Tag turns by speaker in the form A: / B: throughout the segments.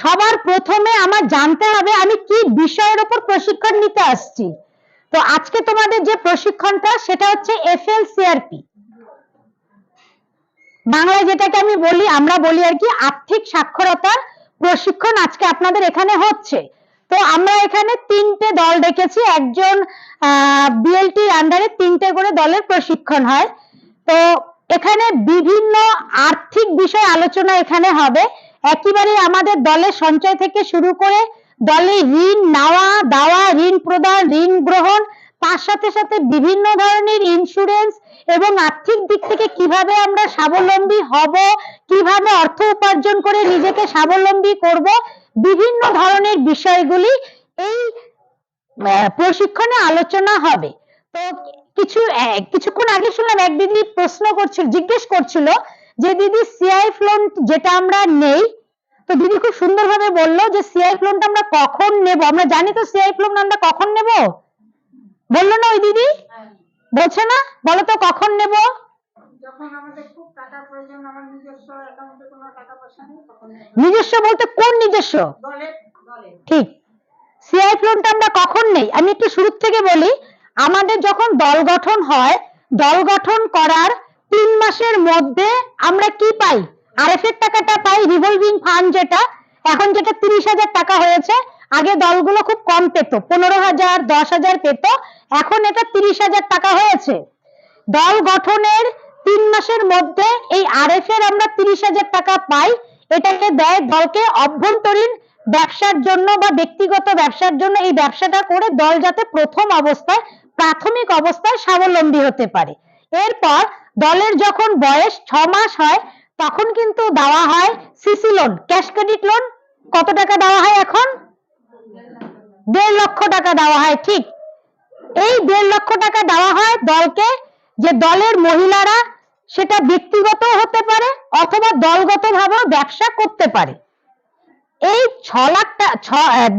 A: সবার প্রথমে আমার জানতে হবে আমি কি বিষয়ের উপর প্রশিক্ষণ নিতে আসছি। তো আজকে তোমাদের যে প্রশিক্ষণটা, সেটা হচ্ছে এফএল সিআরপি বাংলায় যেটাকে আমি বলি, আমরা বলি আর কি আর্থিক সাক্ষরতার প্রশিক্ষণ আজকে আপনাদের এখানে হচ্ছে। তো আমরা এখানে তিনটে দল ডেকেছি একজন বিএলটি আন্ডারে তিনটে করে দলের প্রশিক্ষণ হয়। তো এখানে বিভিন্ন আর্থিক বিষয় আলোচনা এখানে হবে। একেবারে আমাদের দলের সঞ্চয় থেকে শুরু করে দলে ঋণ নেওয়া, দেওয়া, ঋণ প্রদান, ঋণ গ্রহণ, তার সাথে সাথে বিভিন্ন ধরনের ইন্স্যুরেন্স এবং আর্থিক দিক থেকে কীভাবে আমরা স্বাবলম্বী হব, কীভাবে অর্থ উপার্জন করে নিজেকে স্বাবলম্বী করব, বিভিন্ন ধরনের বিষয়গুলি এই প্রশিক্ষণে আলোচনা হবে। তো কিছু কিছুক্ষণ আগে শুনলাম এক দিদি প্রশ্ন করছিল, জিজ্ঞেস করছিল যে দিদি সিআইএফ লোন যেটা আমরা নেই তো দিদি খুব সুন্দরভাবে বলল যে সিআইএফ লোনটা আমরা কখন নেব? আমরা জানি তো সিআইএফ লোন আমরা কখন নেব? বলল না ওই দিদি? বলছে না? বলো তো কখন নেব?
B: নিজস্ব
A: বলতে কোন নিজস্ব? ঠিক। সিআইএফ লোনটা আমরা কখন নেই? আমি একটু শুরু থেকে বলি আমাদের যখন দল গঠন হয় দল গঠন করার তিন মাসের মধ্যে আমরা কি পাই? আরএফ এর টাকাটা পাই রিভলভিং ফান্ড যেটা, এখন যেটা তিরিশ হাজার টাকা হয়েছে, আগে দলগুলো খুব কম পেত, পনেরো হাজার, দশ হাজার পেত, এখন এটা তিরিশ হাজার টাকা হয়েছে। দল গঠনের তিন মাসের মধ্যে এই আরএফ এর আমরা তিরিশ হাজার টাকা পাই, এটাকে দেয় দলকে অভ্যন্তরীণ ব্যবসার জন্য বা ব্যক্তিগত ব্যবসার জন্য, এই ব্যবসাটা করে দল যাতে প্রথম অবস্থায়, প্রাথমিক অবস্থায় স্বাবলম্বী হতে পারে। এরপর দলের যখন বয়স ছ মাস হয় তখন কিন্তু দেওয়া হয় CC loan cash credit loan কত টাকা দেওয়া হয় এখন? দেড় লক্ষ টাকা দেওয়া হয়, ঠিক। এই দেড় লক্ষ টাকা দেওয়া হয় দলকে, যে দলের মহিলারা সেটা ব্যক্তিগত হতে পারে অথবা দলগত ভাবেও ব্যবসা করতে পারে। এই ছ লাখ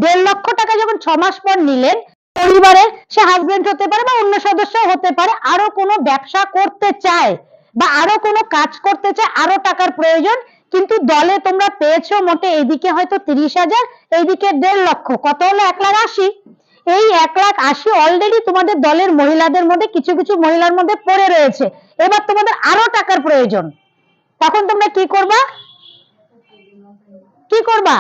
A: দেড় লক্ষ টাকা যখন ছ মাস পর নিলেন পরিবারের সে হাজবেন্ড হতে পারে বা অন্য সদস্য হতে পারে আরও কোনো ব্যবসা করতে চায় বা আরও কোনো কাজ করতে চায়, আরও টাকার প্রয়োজন, কিন্তু দলে তোমরা পেয়েছ মোটে এইদিকে হয়তো তিরিশ হাজার, এইদিকে দেড় লক্ষ। কত হলো? এক লাখ আশি। এই এক লাখ আশি অলরেডি তোমাদের দলের মহিলাদের মধ্যে, কিছু কিছু মহিলার মধ্যে পড়ে রয়েছে। এবার তোমাদের আরও টাকার প্রয়োজন। তখন তোমরা কি করবা? কি করবা?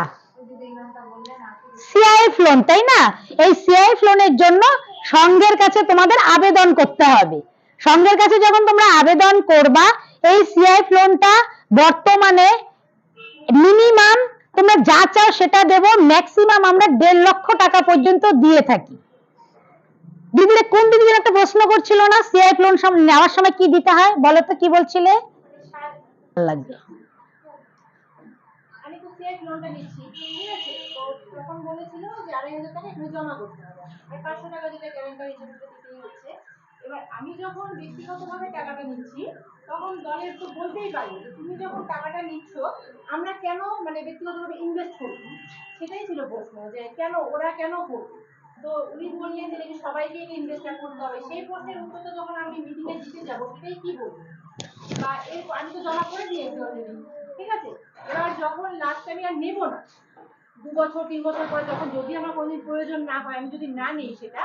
A: সিআইএফ লোন তাই না? এই সিআইএফ লোনের জন্য সংঘের কাছে তোমাদের আবেদন করতে হবে। সংঘের কাছে যখন তোমরা আবেদন করবা, এই সিআইএফ লোনটা বর্তমানে মিনিমাম তোমরা যা চাও সেটা দেব ম্যাক্সিমাম আমরা দেড় লক্ষ টাকা পর্যন্ত দিয়ে থাকি। দিদিরা কোন দিদি একটা প্রশ্ন করছিল না সিআইএফ লোন নেওয়ার সময় কি দিতে হয়? বলো তো, কি বলছিলে? লাগবে।
B: লোনটা নিচ্ছি। ঠিক আছে, তো তখন বলেছিল যে আড়াই হাজার টাকা এখানে জমা করতে হবে। পাঁচশো টাকা হিসেবে দিতেই হচ্ছে আমি যখন ব্যক্তিগতভাবে টাকাটা নিচ্ছি, তখন দলের তো বলতেই পারি তুমি যখন টাকাটা নিচ্ছ, আমরা কেন মানে ব্যক্তিগতভাবে ইনভেস্ট করব? সেটাই ছিল প্রশ্ন যে, কেন, ওরা কেন করবে? তো উনি বললেন যে নাকি সবাইকে ইনভেস্টটা করতে হবে। সেই প্রশ্নের উত্তর তো যখন আমি মিটিংয়ে দিতে যাব, সেটাই কি বলব? বা এর আমি তো জমা করে দিয়েছি অলরেডি ঠিক আছে? এবার যখন লাস্ট আমি আর নেব না, দু বছর, তিন বছর পরে যখন যদি আমার কোনোদিন প্রয়োজন না হয়, আমি যদি না নিই সেটা